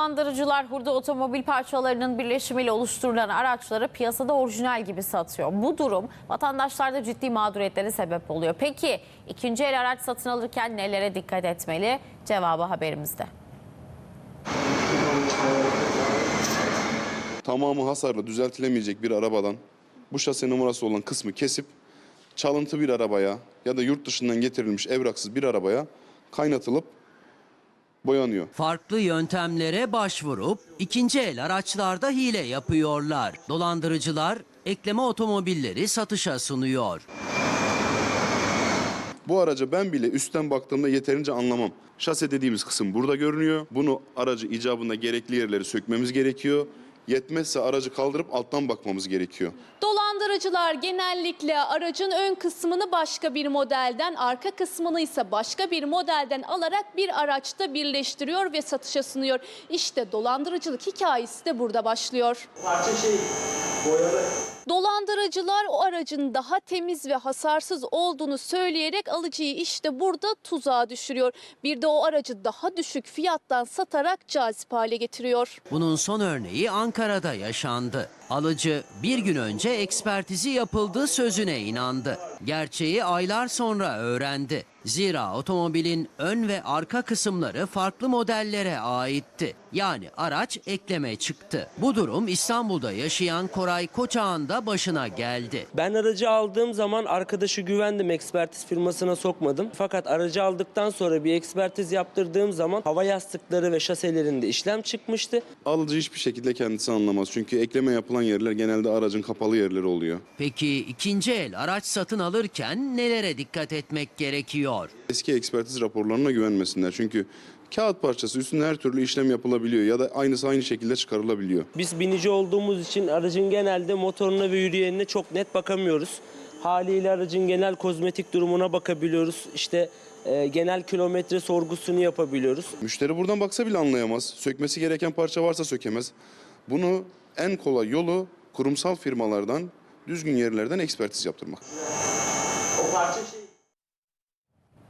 Dolandırıcılar hurda otomobil parçalarının birleşimiyle oluşturulan araçları piyasada orijinal gibi satıyor. Bu durum vatandaşlarda ciddi mağduriyetlere sebep oluyor. Peki ikinci el araç satın alırken nelere dikkat etmeli? Cevabı haberimizde. tamamı hasarlı düzeltilemeyecek bir arabadan bu şase numarası olan kısmı kesip çalıntı bir arabaya ya da yurt dışından getirilmiş evraksız bir arabaya kaynatılıp boyanıyor. Farklı yöntemlere başvurup ikinci el araçlarda hile yapıyorlar. Dolandırıcılar ekleme otomobilleri satışa sunuyor. Bu araca ben bile üstten baktığımda yeterince anlamam. Şase dediğimiz kısım burada görünüyor. Bunu aracı icabında gerekli yerleri sökmemiz gerekiyor. Yetmezse aracı kaldırıp alttan bakmamız gerekiyor. Dolandırıcılar genellikle aracın ön kısmını başka bir modelden, arka kısmını ise başka bir modelden alarak bir araçta birleştiriyor ve satışa sunuyor. İşte dolandırıcılık hikayesi de burada başlıyor. Dolandırıcılar o aracın daha temiz ve hasarsız olduğunu söyleyerek alıcıyı işte burada tuzağa düşürüyor. Bir de o aracı daha düşük fiyattan satarak cazip hale getiriyor. Bunun son örneği Ankara'da yaşandı. Alıcı bir gün önce ekspertizi yapıldığı sözüne inandı. Gerçeği aylar sonra öğrendi. Zira otomobilin ön ve arka kısımları farklı modellere aitti. Yani araç ekleme çıktı. Bu durum İstanbul'da yaşayan Koray Koçak'ın da başına geldi. Ben aracı aldığım zaman arkadaşı güvendim ekspertiz firmasına sokmadım. Fakat aracı aldıktan sonra bir ekspertiz yaptırdığım zaman hava yastıkları ve şaselerinde işlem çıkmıştı. Alıcı hiçbir şekilde kendisi anlamaz. Çünkü ekleme yapılan yerler genelde aracın kapalı yerleri oluyor. Peki ikinci el araç satın alırken nelere dikkat etmek gerekiyor? Eski ekspertiz raporlarına güvenmesinler. Çünkü kağıt parçası üstünde her türlü işlem yapılabiliyor ya da aynısı aynı şekilde çıkarılabiliyor. Biz binici olduğumuz için aracın genelde motoruna ve yürüyenine çok net bakamıyoruz. Haliyle aracın genel kozmetik durumuna bakabiliyoruz. İşte e, genel kilometre sorgusunu yapabiliyoruz. Müşteri buradan baksa bile anlayamaz. Sökmesi gereken parça varsa sökemez. Bunu en kolay yolu kurumsal firmalardan, düzgün yerlerden ekspertiz yaptırmak. O parça şey...